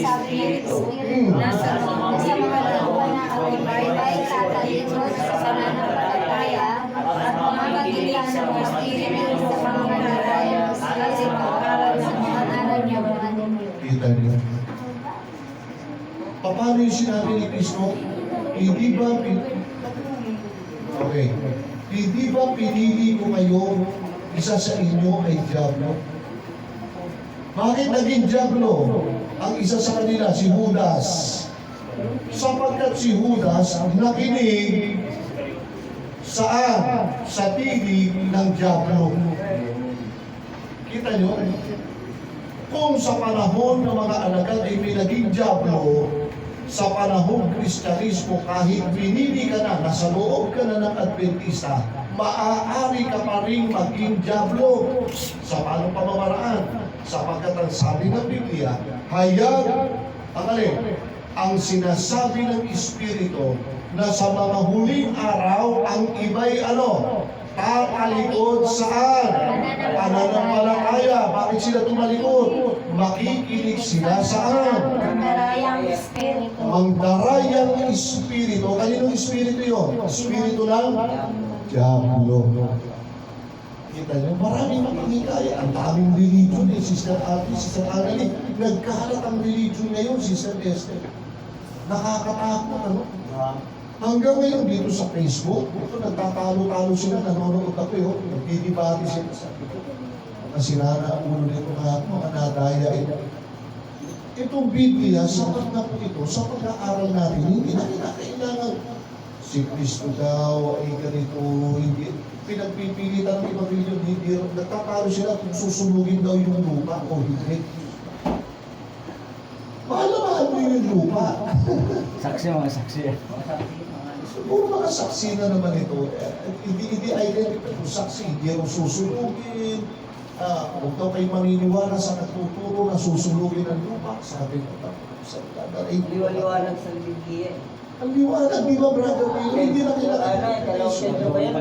Espiritu, nasa sa mga looban na ako ay tatalikod sa pananampalataya at mga kagitan ng mga Espiritu sa mga mananayan kasi pag-aral sa mga aral niya mga. Kita. Paano yung sinabi ni Kristo? Hindi ba Okay. Hindi ba pinili ko kayo isa sa inyo ay Diablo? Bakit naging Diablo? Ang isa sa kanila, si Judas. Sapagkat si Judas nakinig saan? Sa tinig ng Diablo. Kita nyo? Kung sa panahon ng mga alagad ay may naging Diablo, sa panahon Kristyanismo, kahit pinili ka na, nasa loob ka na ng Adventista, maaari ka pa rin maging Diablo. Sa paano pamamaraan? Sapagkat ang sabi ng Biblia, hayag, ang alin, ang sinasabi ng Espiritu na sa mga huling araw, ang iba'y ano? Tatalikod saan? Pananampalataya. Bakit sila tumalikod? Makikinig sila saan? Mandarayang Espiritu. Mangdarayang Espiritu. Kaninong Espiritu yun? Espiritu ng Diablo. Kita niyo, maraming makikikaya. Ang daming religion eh, Sister Ate, Sister Annalyn. Nagkalat ang religion ngayon, Sister Esther. Nakakatakot, ano? Hanggang ngayon dito sa Facebook, ito nagtatalo-talo sila, nanonood ako yun, nagdidibati sila. Ko, mga sinara ulo nito mga mga nadaya ito. Itong Biblia, sapat na po ito sa pag-aaral natin, hindi na kinakailangan si Kristo daw ay ganito, hindi. Pinagpipilitan ng ibang religion, hindi. Nagtatalo sila kung susunugin daw yung lupa o hindi. Mahal na mahal mo yung lupa. Saksi mga saksi. Siguro mga saksi na naman ito. Eh, hindi, hindi identify kung saksi, hindi raw susunugin. Ah, huwag daw kayo maniniwala sa nagtuturo na susunugin ang lupa. Sabi ko, sa dadaray. Liwaliwanag sa Biblia. Ang liwanag, di ba, brother Will? Hindi na Ano, kailangan. ikalaw Pedro ba yan?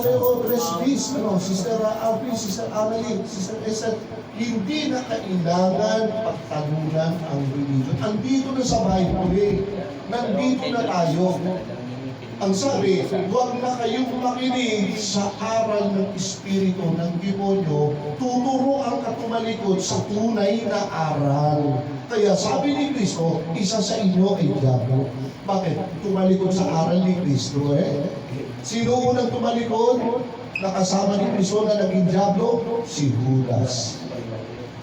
Pero Tres Bis, ano, Sister Alvin, Sister Amelie, Sister Esther, hindi na kailangan pagtalunan ang religion. Andito na sa Bible, nandito na tayo. Ang sabi, huwag na kayong makinig sa aral ng Espiritu ng Demonyo, tuturo ang katumalikod sa tunay na aral. Kaya sabi ni Kristo, isa sa inyo ay Diablo. Bakit? Tumalikod sa aral ni Kristo eh. Sino unang tumalikod? Nakasama ni Kristo na naging Diablo? Si Judas.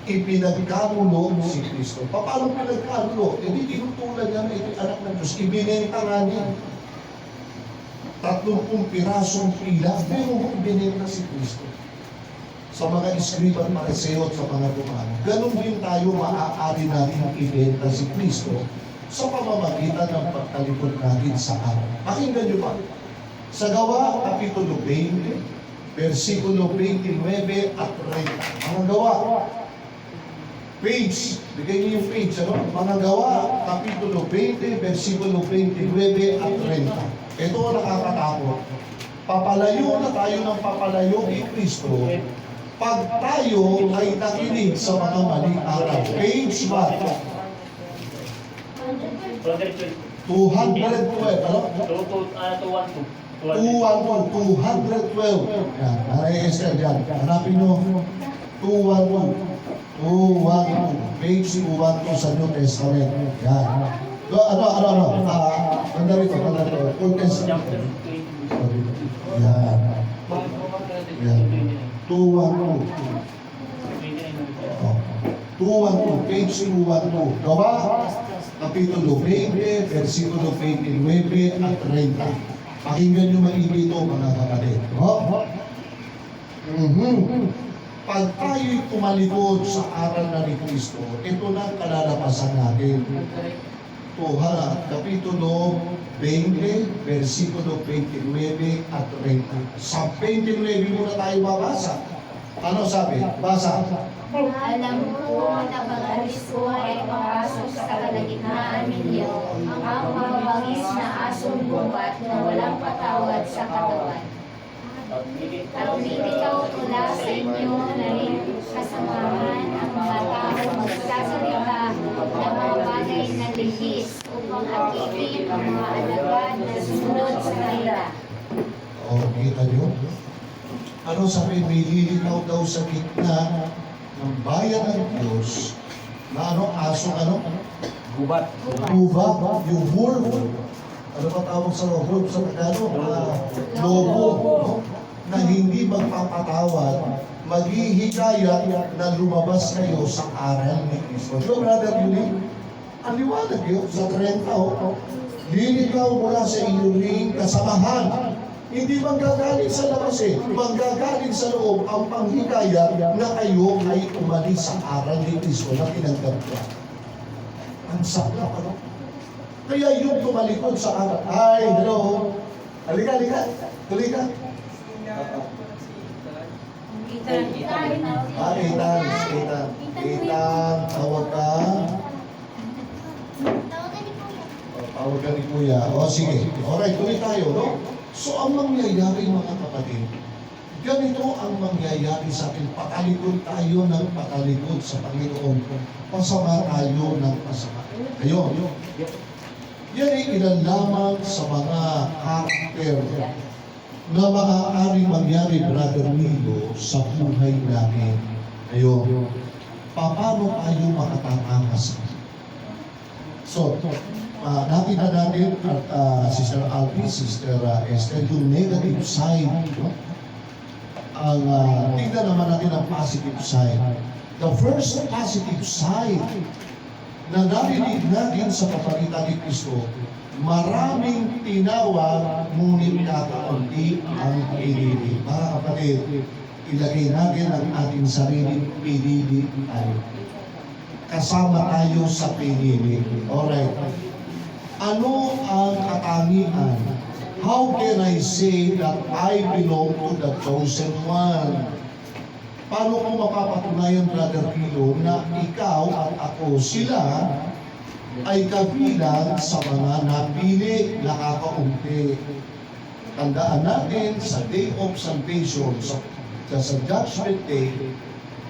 Ipinagkamulo si Kristo. Pa- Paano pinagkamulo? Eh di tinutulan niya na ito'y anak ng Diyos. Ibinenta nga niya. Tatlong pirasong pila, pero ibinenta si Kristo. Sa mga iskriba at pareseo at sa mga tumano. Ganon din tayo maaari natin ibenta si Kristo sa pamamagitan ng pagtalikod natin sa araw. Pakinggan niyo ba? Sa gawa, Kapitulo 20, versikulo 29 at 30. Mga gawa, page, bigay niyo yung page, ano? Mga gawa, Kapitulo 20, versikulo 29 at 30. Ito ang nakakatakot. Papalayo na tayo ng papalayo kay Kristo pag tayo ay nakinig sa mga maling aral. Page 1, 212. Ano? 211, 212. Yan, Nanay Esther, yan. Hanapin nyo. 211. 212. Page 212 sa New Testament. Yan. Do, ano, ano, ano? Ah, ganda rito, ganda rito. Old Testament. Yan. Yan. 212. Oh. 212, page 212. Gawa, Kapitulo 20, versikulo 29 at 30. Pakinggan nyo maigi ito, mga kapatid. Oh? Mhm. Pag tayo'y tumalikod sa aral na ni Kristo, ito na ang kalalabasan natin. Ito ha, Kapitulo 20, versikulo 29 at 30. Sa 29 muna tayo babasa. Ano sabi? Basa. Alam ko na pag-alis ko ay papasok sa kalagitnaan ninyo ang mababangis na asong gubat na walang patawad sa katawan. At bibitaw mula sa inyo na rin kasamahan ang mga tao magsasalita ang aking ang mga alagad na sumunod sa kanila. O, kita nyo? Ano sabi, may lilitaw daw sa gitna ng bayan ng Diyos na ano, aso ano? Gubat. Uva, yung wolf. Ano ba tawag sa wolf sa Tagalog? Ah, lobo. no? Na hindi magpapatawad, maghihikayat na lumabas kayo sa aral ni Kristo. So, Brother Yuli, ang liwanag yun sa 30, oh. Lilitaw mula sa inyong kasamahan. Hindi manggagaling sa labas eh. Manggagaling sa loob ang panghikayat na kayo ay umalis sa aral ni Kristo na tinanggap niya. Ang sakit ano? Kaya yung tumalikod sa aral, ay, hello, halika, halika, tuloy ka. Ah, Ethan, Ethan, Ethan, tawag ka. O, Tawag ka ni Kuya. O, sige. Alright, tuloy tayo, no? So, ang mangyayari, mga kapatid, ganito ang mangyayari sa atin. Patalikod tayo ng patalikod sa Panginoon. Pasama tayo ng pasama. Ayun. Yan ay ilan lamang sa mga karakter na maaaring mangyari, Brother Milo, sa buhay namin. Ayun. Paano tayo makatatakas? So, uh, nakita natin at uh, Sister Alpi, Sister uh, Esther, yung negative side. No? Ang uh, tingnan naman natin ang positive side. The first positive side na narinig natin sa kapalitan ni Kristo, maraming tinawag, ngunit kakaunti ang pinili. Mga kapatid, ilagay natin ang ating sarili, pinili tayo. Kasama tayo sa pinili. Alright. Ano ang katangian? How can I say that I belong to the chosen one? Paano ko mapapatunayan, Brother Pilo, na ikaw at ako, sila ay kabilang sa mga napili na kakaunti. Tandaan natin sa Day of Salvation, sa, sa Judgment Day,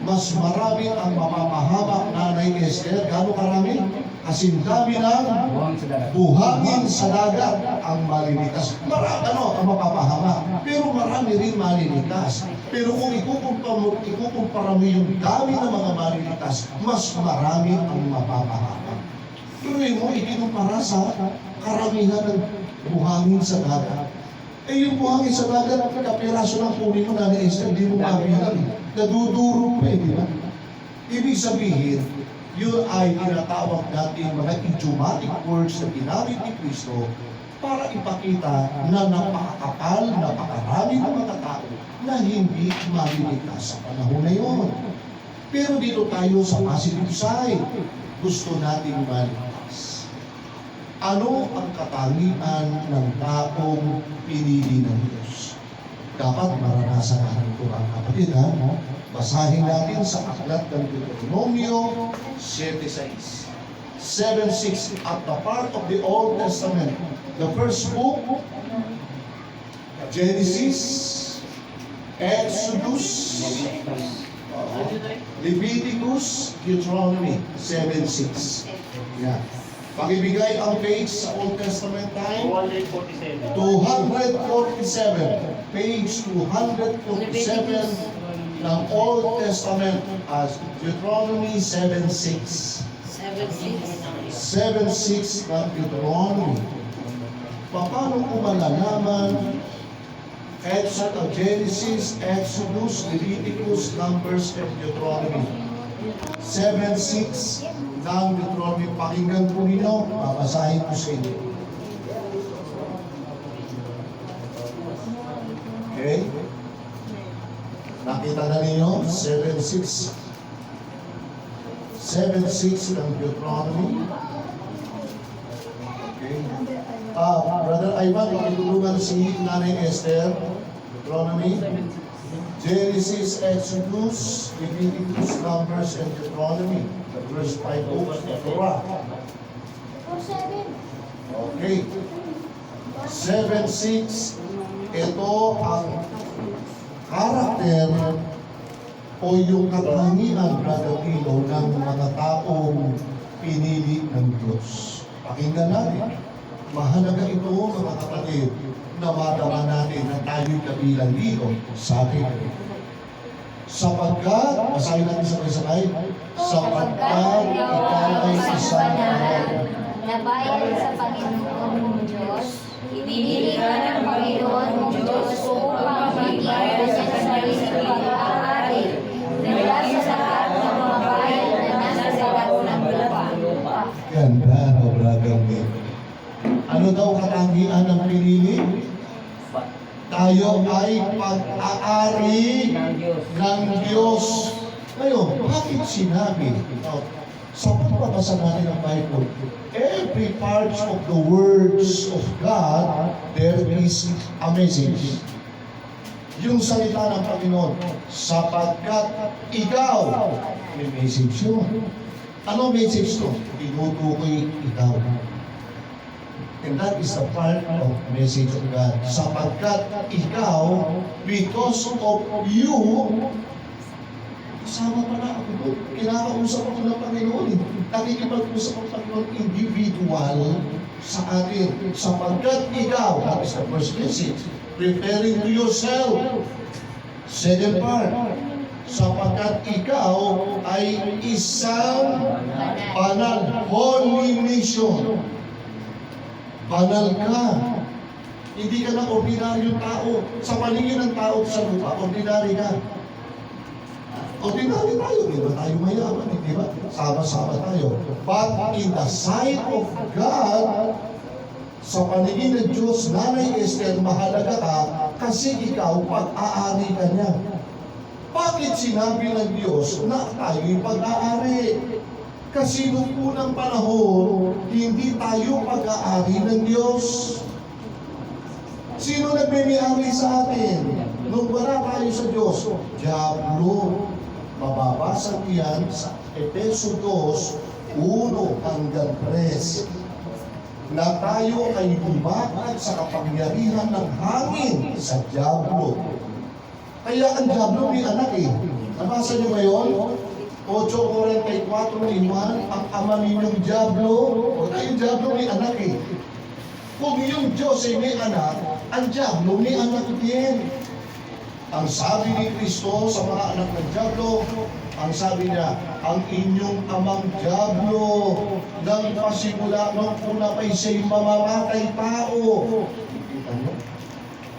mas marami ang mapapahamak nanay Esther. Gano'ng karami? Kasing dami ng buhangin sa dagat ang malilitas. Marami, ano, ang mapapahamak. Pero marami rin malilitas. Pero kung ikukumpara mo, ikukumpara mo yung dami ng mga malilitas, mas marami ang mapapahamak. Pero mo, ikinumpara sa karamihan ng buhangin sa dagat. Eh yung buhangin sa dagat, kapiraso ng kunin mo na ni Esther, hindi mo mabilang. Naduduro pa eh, di ba? Ibig sabihin, yun ay tinatawag natin mga idiomatic words na ginamit ni Kristo para ipakita na napakakapal, napakarami ng mga tao na hindi maliligtas sa panahon na yun. Pero dito tayo sa positive side, gusto nating maligtas. Ano ang katangian ng taong pinili ng Diyos? Dapat maranasan natin ito ang kapatid, ha? Basahin natin sa aklat ng Deuteronomio 7.6. 7.6 at the part of the Old Testament. The first book, Genesis, Exodus, uh, Leviticus, Deuteronomy 7.6. Yan. Pakibigay ang page sa Old Testament time. 247. 247. Page 247 ng Old Testament as Deuteronomy 7.6. 7.6 ng Deuteronomy. Paano ko malalaman Exodus, Genesis, Exodus, Leviticus, Numbers, and Deuteronomy? 7.6 ng Deuteronomy. Pakinggan po ninyo, babasahin ko sa inyo. Okay? Nakita na ninyo? 7.6. 7.6 ng Deuteronomy. Okay? Ah, Brother Ivan, pakitulungan si Nanay Esther. Deuteronomy. Genesis, Exodus, Leviticus, Numbers, and Deuteronomy. The first five books the Torah. Okay. 7.6. Ito ang karakter o yung katangian, Brother Pilo, ng mga taong pinili ng Diyos. Pakinggan natin. Mahalaga ito mga kapatid na madama natin na tayo'y kabilang dito sa atin. Sapagkat, basahin natin sabay-sabay, sapagkat ikaw ay isang bayan sa Panginoon mong Diyos, ibinili ka ng Panginoon mong Diyos upang maging kanyang sariling pag-aari. Mula sa lahat ng mga bayan na nasa salat ng lupa. Ganda na bragang Ano daw katangian ng pinili? Tayo ay pag-aari Ng Diyos. ng Diyos. Ngayon, bakit sinabi? Now, sa pagbabasa natin ng Bible, every part of the words of God, there is a message. Yung salita ng Panginoon, sapagkat ikaw, may message yun. Ano message to? Tinutukoy ikaw. And that is the part of message of God. Sapagkat ikaw, because of you, kasama pala ako doon. Kinakausap ako ng Panginoon. eh. Nakikipag-usap ang Panginoon individual sa atin. Sapagkat ikaw, that is the first message, referring to yourself. Second part, sapagkat ikaw ay isang banal, holy nation. Banal ka. Hindi ka na ordinaryong tao. Sa paningin ng tao sa lupa, ordinary ka. Ordinary tayo, di ba tayo mayaman, eh, di ba? Sama-sama tayo. But in the sight of God, sa paningin ng Diyos, Nanay Esther, mahalaga ka kasi ikaw pag-aari ka niya. Bakit sinabi ng Diyos na tayo'y pag-aari? Kasi noong unang panahon, hindi tayo pag-aari ng Diyos. Sino nagmimiyari sa atin? Nung wala tayo sa Diyos, Diablo. Mababasa niyan sa Epeso 2, 1 hanggang 3 na tayo ay bumakad sa kapangyarihan ng hangin sa Diablo. Kaya ang Diablo may anak eh. Nabasa niyo ba? 8.44 ni Juan, ang ama ninyong Diablo. O tayo Diablo may anak eh. Kung yung Diyos ay may anak, ang Diablo may anak din. Ang sabi ni Kristo sa mga anak ng Diablo, ang sabi niya, ang inyong amang Diablo, nang pasimula nung una pa siya'y mamamatay tao.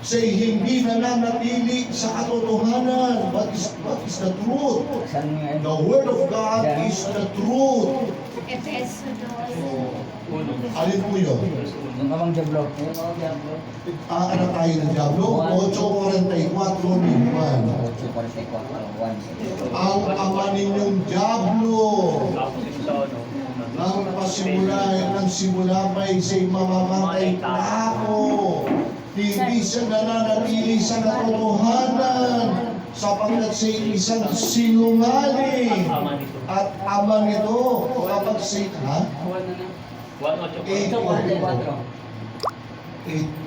Siya'y hindi nananatili sa katotohanan. What is, what is the truth? The Word of God is the truth. Efeso 2. Alin po yun? Yung mga diablo. Ah, ano tayo ng Diablo? 8.44 ni Juan. 8.44, Ang ama ninyong Diablo. Nang pasimula, nang simula pa siya'y mamamatay tao. Hindi siya nananatili sa katotohanan sapagkat siya isang sinungaling at ama nito. kapag si ha? Ito, 1.4. Eight